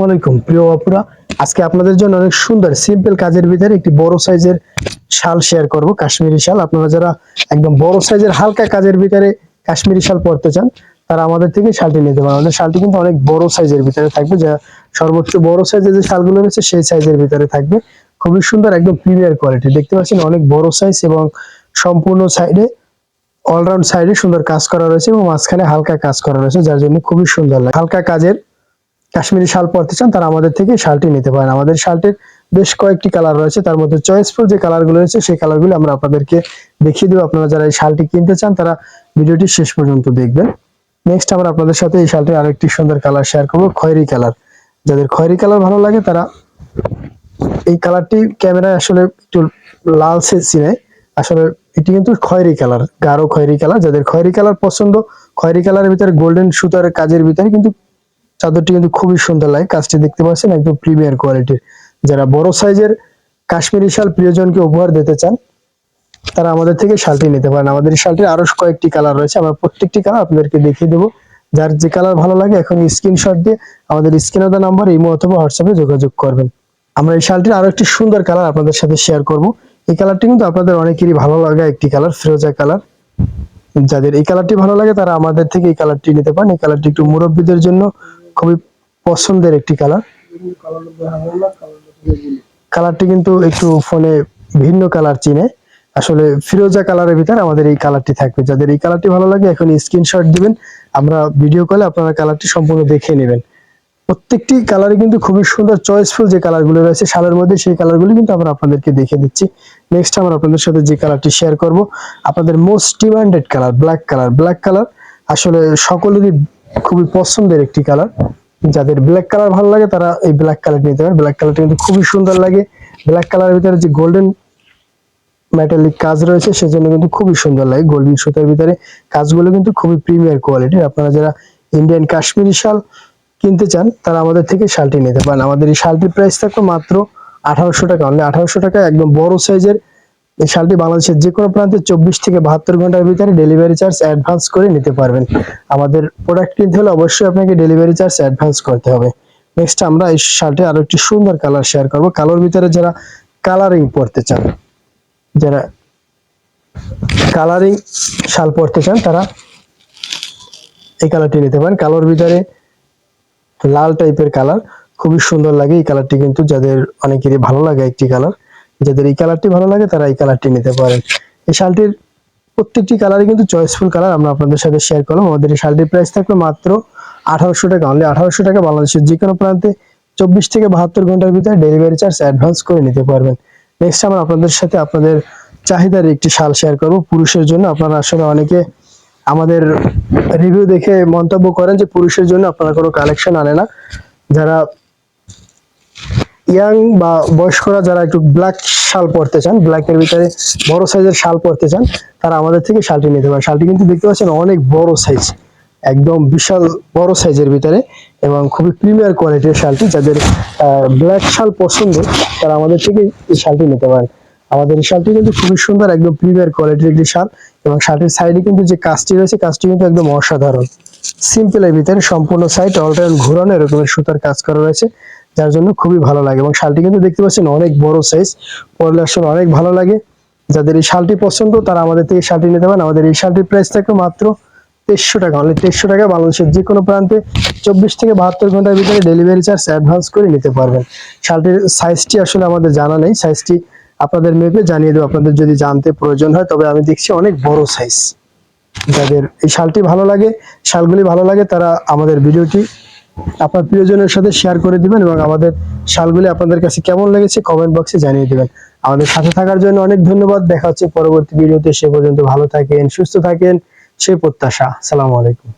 আসসালামাইকুম প্রিয় অপুরা আজকে আপনাদের জন্য অনেক সুন্দর সিম্পল কাজের ভিতরে একটি বড় সাইজের শাল শেয়ার করব, কাশ্মীরি শাল। আপনারা যারা একদম বড় সাইজের হালকা কাজের ভিতরে কাশ্মীরি শাল পরতে চান, তারা আমাদের থেকে শালটি নিতে পারেন। আমাদের শালটি কিন্তু অনেক বড় সাইজের ভিতরে থাকবে, যা সর্বোচ্চ বড় সাইজের যে শালগুলো রয়েছে, সেই সাইজের ভিতরে থাকবে। খুবই সুন্দর, একদম প্রিমিয়ার কোয়ালিটি দেখতে পাচ্ছেন, অনেক বড় সাইজ এবং সম্পূর্ণ সাইডে অলরাউন্ড সাইডে সুন্দর কাজ করা রয়েছে এবং মাঝখানে হালকা কাজ করা রয়েছে, যার জন্য খুবই সুন্দর লাগে। হালকা কাজের কাশ্মীরি শাল পরতে চান, তারা আমাদের থেকে শালটি নিতে পারেন। আমাদের শালটির বেশ কয়েকটি কালার রয়েছে। তার মধ্যে চয়েসফুল যে কালারগুলো রয়েছে, সেই কালারগুলো আমরা আপনাদেরকে দেখিয়ে দেবো। আপনারা যারা এই শালটি কিনতে চান, তারা ভিডিওটি শেষ পর্যন্ত দেখবেন। নেক্সট আমরা আপনাদের সাথে এই শালটির আরেকটি সুন্দর কালার শেয়ার করব, খয়েরি কালার যাদের খয়েরি কালার ভালো লাগে, তারা এই কালারটি ক্যামেরায় আসলে একটু লাল সে চিনে আসলে এটি কিন্তু খয়েরি কালার গাঢ় খয়েরি কালার যাদের খয়েরি কালার পছন্দ, খয়েরি কালারের ভিতরে গোল্ডেন সুতার কাজের ভিতরে কিন্তু চাদরটি কিন্তু খুবই সুন্দর লাগে। কাজটি দেখতে পাচ্ছেন একদম প্রিমিয়ার কোয়ালিটির। যারা বড় সাইজের কাশ্মীরি শাল প্রিয়জনকে উপহার দিতে চান, তারা আমাদের থেকে শালটি নিতে পারেন। আমাদের শালটির আরও কয়েকটি কালার রয়েছে। আমরা প্রত্যেকটি কালার আপনাদেরকে দেখিয়ে দেবো। যার যে কালার ভালো লাগে এখন স্ক্রিনশট দিয়ে আমাদের স্ক্রিনে দেওয়া নাম্বার ইমো অথবা হোয়াটসঅ্যাপে যোগাযোগ করবেন। আমরা এই শালটির আরও একটি সুন্দর কালার আপনাদের সাথে শেয়ার করব। এই কালারটি কিন্তু আপনাদের অনেকেরই ভালো লাগা একটি কালার, ফিরোজা কালার। যাদের এই কালারটি ভালো লাগে তারা আমাদের থেকে এই কালারটি নিতে পারেন। এই কালারটি একটু মুরব্বীদের জন্য খুবই পছন্দের একটি কালার। কালারটি কিন্তু একটু ফোনে ভিন্ন কালার চিনে। আসলে ফিরোজা কালারের ভিতরে আমাদের এই কালারটি থাকবে। যাদের এই কালারটি ভালো লাগে, এখন স্ক্রিনশট দিবেন। আমরা ভিডিও কলে আপনারা কালারটি সম্পূর্ণ দেখে নেবেন। প্রত্যেকটি কালারই কিন্তু খুবই সুন্দর চয়েসফুল যে কালারগুলো রয়েছে, শালের মধ্যে সেই কালারগুলো কিন্তু আমরা আপনাদেরকে দেখে দিচ্ছি। নেক্সট আমরা আপনাদের সাথে যে কালারটি শেয়ার করব, আপনাদের most demanded colour black colour black colour আসলে সকলেরই খুবই পছন্দের একটি কালার যাদের ব্ল্যাক কালার ভালো লাগে, তারা এই ব্ল্যাক কালার নিতে পারে। ব্ল্যাক কালারটা কিন্তু খুবই সুন্দর লাগে। ব্ল্যাক কালারের ভিতরে যে গোল্ডেন মেটালিক কাজ রয়েছে, সেজন্য কিন্তু খুবই সুন্দর লাগে। গোল্ডেন সুতার ভিতরে কাজগুলো কিন্তু খুবই প্রিমিয়ার কোয়ালিটির আপনারা যারা ইন্ডিয়ান কাশ্মীরি শাল কিনতে চান, তারা আমাদের থেকে শালটি নিতে পারেন। আমাদের এই শালটির প্রাইস থাকবে মাত্র আঠারোশো টাকা। অনলি আঠারোশো টাকা একদম বড় সাইজের এই শালটি বাংলাদেশের যে কোনো প্রান্তে চব্বিশ থেকে বাহাত্তর ঘণ্টার ভিতরে ডেলিভারি চার্জ অ্যাডভান্স করে নিতে পারবেন। আমাদের প্রোডাক্ট কিনতে হলে অবশ্যই আপনাকে ডেলিভারি চার্জ অ্যাডভান্স করতে হবে। নেক্সট আমরা এই শালটি আরও একটি সুন্দর কালার শেয়ার করব। কালোর ভিতরে যারা কালারিং পড়তে চান, যারা কালারিং শাল পড়তে চান, তারা এই কালারটি নিতে পারেন। কালোর ভিতরে লাল টাইপের কালার, খুবই সুন্দর লাগে এই কালারটি কিন্তু। যাদের অনেকেরই ভালো লাগে একটি কালার যাদের এই কালারটি ভালো লাগে, তারা এই কালারটি নিতে পারেন। এই শালটির প্রত্যেকটি কালারই কিন্তু চয়েসফুল কালার আমরা আপনাদের সাথে শেয়ার করলাম। আমাদের এই শালটির প্রাইস থাকবে মাত্র আঠারোশো টাকা। অনলি আঠারোশো টাকা বাংলাদেশের যে কোনো প্রান্তে চব্বিশ থেকে বাহাত্তর ঘণ্টার ভিতরে ডেলিভারি চার্জ অ্যাডভান্স করে নিতে পারবেন। নেক্সট আমরা আপনাদের সাথে আপনাদের চাহিদার একটি শাল শেয়ার করব। পুরুষের জন্য আপনারা আসলে অনেকে আমাদের রিভিউ দেখে মন্তব্য করেন যে পুরুষের জন্য আপনারা কোনো কালেকশন আনে না। যারা ইয়াং বা বয়স্করা যারা একটু ব্ল্যাক শাল পরতে চান ব্ল্যাকের ভিতরে বড় সাইজের শাল পরতে চান, তারা আমাদের থেকে শালটি নিতে পারে শালটি কিন্তু দেখতে পাচ্ছেন অনেক বড় সাইজ একদম বিশাল বড় সাইজের ভিতরে এবং খুবই প্রিমিয়ার কোয়ালিটির শালটি। যাদের ব্ল্যাক শাল পছন্দ, তারা আমাদের থেকে এই শালটি নিতে পারেন। আমাদের এই শালটি কিন্তু খুবই সুন্দর, একদম প্রিমিয়ার কোয়ালিটির একটি শাল এবং শালটির সাইডে কিন্তু যে কাজটি রয়েছে, কাজটি কিন্তু একদম অসাধারণ। সিম্পলের ভিতরে সম্পূর্ণ সাইড অলটাইম ঘুরানো, এরকমের সুতার কাজ করা রয়েছে। যার জন্য খুবই ভালো লাগে। এবং শালটি কিন্তু দেখতে পাচ্ছেন অনেক বড় সাইজ পরলে আসলে অনেক ভালো লাগে। যাদের এই শালটি পছন্দ, তারা আমাদের থেকে শালটি নিতে পারেন। আমাদের এই শালটির প্রাইস থাকবে মাত্র তেইশশো টাকা। অনলি তেইশশো টাকা বাংলাদেশের যে কোনো প্রান্তে চব্বিশ থেকে বাহাত্তর ঘণ্টার ভিতরে ডেলিভারি চার্জ অ্যাডভান্স করে নিতে পারবেন। শালটির সাইজটি আসলে আমাদের জানা নেই। সাইজটি আপনাদের মেপে জানিয়ে দেবো। আপনাদের যদি জানতে প্রয়োজন হয়, তবে আমি দেখছি অনেক বড় সাইজ যাদের এই শালটি ভালো লাগে, শালগুলি ভালো লাগে, তারা আমাদের ভিডিওটি আপনার প্রিয়জনের সাথে শেয়ার করে দিবেন এবং আমাদের শালগুলি আপনাদের কাছে কেমন লেগেছে কমেন্ট বক্সে জানিয়ে দিবেন। আমাদের সাথে থাকার জন্য অনেক ধন্যবাদ। দেখা হচ্ছে পরবর্তী ভিডিওতে। সে পর্যন্ত ভালো থাকেন, সুস্থ থাকেন। সেই প্রত্যাশা। সালামু আলাইকুম।